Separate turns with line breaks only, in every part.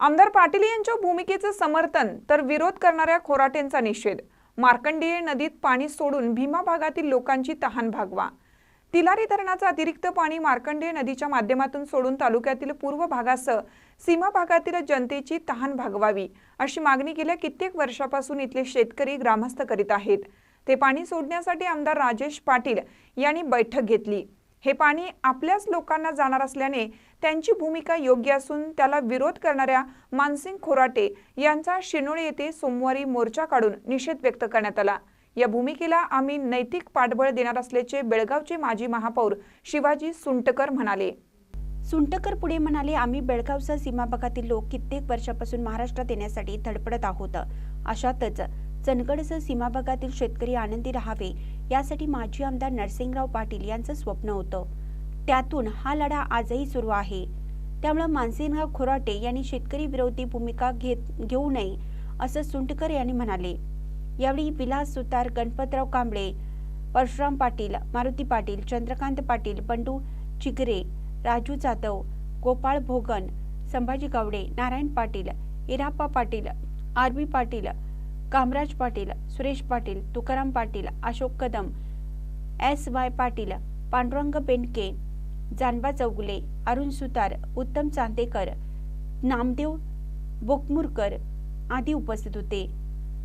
आमदार पाटील यांच्या भूमिकेचं समर्थन तर विरोध करणाऱ्या खोराटेंचा निषेध. मार्कंडेय नदीत पाणी सोडून भीमा भागातील लोकांची तहान भागवा. तिलारी धरणाचं अतिरिक्त पाणी मार्कंडेय नदीच्या माध्यमातून सोडून तालुक्यातील पूर्व भागासह सीमा भागातील जनतेची तहान भागवावी अशी मागणी गेल्या कित्येक वर्षापासून इथले शेतकरी ग्रामस्थ करीत आहेत. ते पाणी सोडण्यासाठी आमदार राजेश पाटील यांनी बैठक घेतली. हे पाणी आपल्याच लोकांना जाणार असल्याने त्यांची भूमिका योग्य असून त्याला विरोध करणाऱ्या मानसिंग खोराटे यांचा शिनोळी येथे सोमवारी मोर्चा काढून निषेध व्यक्त करण्यात आला. या भूमिकेला आम्ही नैतिक पाठबळ देणार असल्याचे बेळगावचे माजी महापौर शिवाजी सुंटकर म्हणाले.
सुंटकर पुढे म्हणाले आम्ही बेळगावचा सीमा भागातील लोक कित्येक वर्षापासून महाराष्ट्रात येण्यासाठी धडपडत आहोत. अशातच चंदगडसह सीमा भागातील शेतकरी आनंदी राहावे यासाठी माजी आमदार नरसिंगराव पाटील यांचं स्वप्न होतं. त्यातून हा लढा आजही सुरू आहे. त्यामुळे मानसिंगराव खोराटे यांनी शेतकरी विरोधी भूमिका घेत घेऊ नये असं सुंटकर यांनी म्हणाले. यावेळी Vilas Sutar Ganpatrao Kamble Parshuram Patil Maruti Patil Chandrakant Patil Bandu Chigare Raju Jadhav Gopal Bhogan Sambhaji Gawade Narayan Patil Irappa Patil R B Patil Kamraj Patil Suresh Patil Tukaram Patil Ashok Kadam S Y Patil Pandurang Bendke Janba Chougule Arun सुतार उत्तम चांदेकर नामदेव बोकमुरकर आदी उपस्थित होते.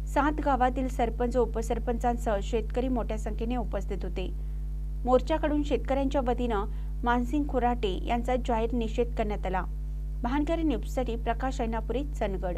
सात गावातील सरपंच व उपसरपंचांसह शेतकरी मोठ्या संख्येने उपस्थित होते. मोर्चाकडून शेतकऱ्यांच्या वतीनं मानसिंग खुराटे यांचा जाहीर निषेध करण्यात आला. महानकरी न्यूजसाठी प्रकाश ऐनापुरी चंदगड.